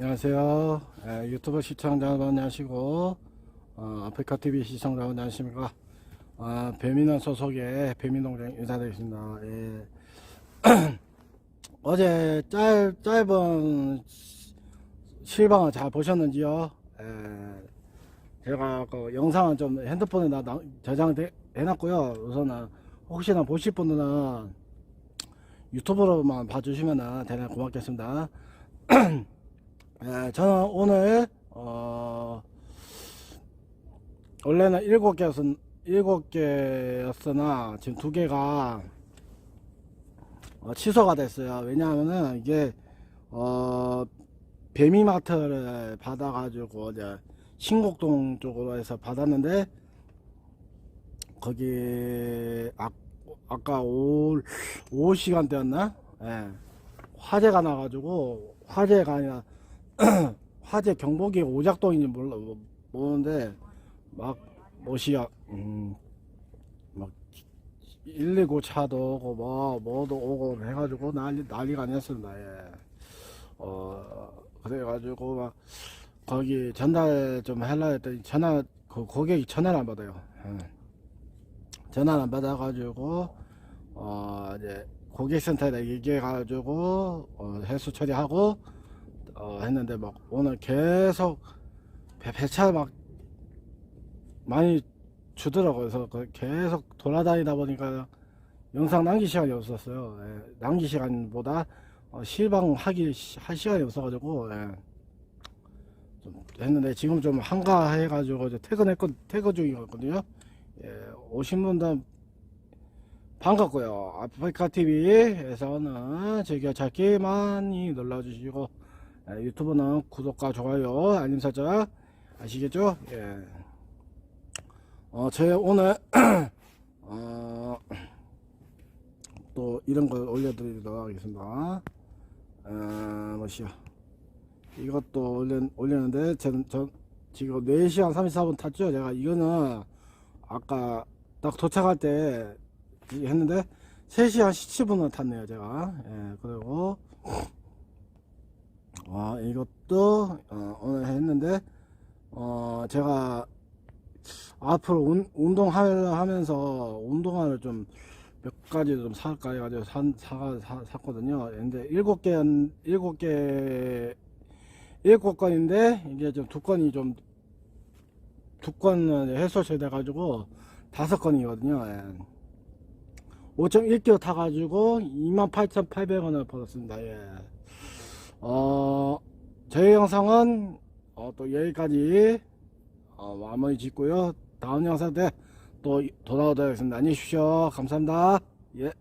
안녕하세요. 예, 유튜브 시청자 여러분 안녕하시고 어, 아프리카 TV 시청자 여러분 안녕하십니까? 아, 배민원 소속의 배민동장 인사드리겠습니다. 예. 어제 짧 짧은 실방을 잘 보셨는지요? 예. 제가 그 영상은 좀 핸드폰에 나 저장해 놨고요. 우선은 혹시나 보실 분들은 유튜브로만 봐주시면 대단히 고맙겠습니다. 예, 저는 오늘 어, 원래는 일곱 개였 일곱 개였으나 지금 두 개가 어, 취소가 됐어요. 왜냐하면은 이게 어, 배미마트를 받아가지고 이제 신곡동 쪽으로 해서 받았는데 거기 아, 아까 올 오후 시간 대였나? 예. 화재가 나가지고 화재가 아니라 화재 경보기 오작동인지 몰라 뭐- 모르는데 막 뭐시야 음 막 119 차도 오고 뭐 뭐도 오고 해가지고 난리 난리가 아니었습니다. 예. 어 그래가지고 막 거기 전달 좀 하려 했더니 전화 그 고객이 전화를 안 받아요. 예. 전화를 안 받아가지고 어 이제 고객센터에 얘기해가지고 어, 해수 처리하고 어, 했는데 막 오늘 계속 배, 배차 막 많이 주더라고요. 그래서 그 계속 돌아다니다 보니까 영상 남기 시간이 없었어요. 예, 남기 시간보다 어, 실방 하기 시- 할 시간이 없어가지고 예, 좀 했는데 지금 좀 한가해가지고 이제 퇴근했건 퇴근 중이거든요. 예, 오신 분들 반갑고요. 아프리카 TV에서는 즐겨 찾기 많이 눌러주시고 예, 유튜브는 구독과 좋아요, 알림 설정 아시겠죠? 예. 어, 제 오늘 어, 또 이런 걸 올려드리도록 하겠습니다. 어, 뭐시야? 이것도 올려 올렸는데 저는 저 지금 4시간 34분 탔죠. 제가 이거는 아까 딱 도착할 때 했는데 3시간 17분을 탔네요. 제가. 예, 그리고 아, 이것도 어, 오늘 했는데 어, 제가 앞으로 운, 운동하려 하면서 운동화를 좀 몇 가지 좀 살까 해가지고 산, 사가, 사, 샀거든요. 근데 일곱 개, 일곱 개, 일곱 건인데 이게 좀 두 건이 좀, 두 건은 해소시 돼가지고 다섯 건이거든요. 예. 5.1kg 타가지고 28,800원을 벌었습니다. 예. 어, 저희 영상은 어, 또 여기까지 어, 마무리 짓고요. 다음 영상 때 또 돌아오도록 하겠습니다. 안녕히 계십시오. 감사합니다. 예.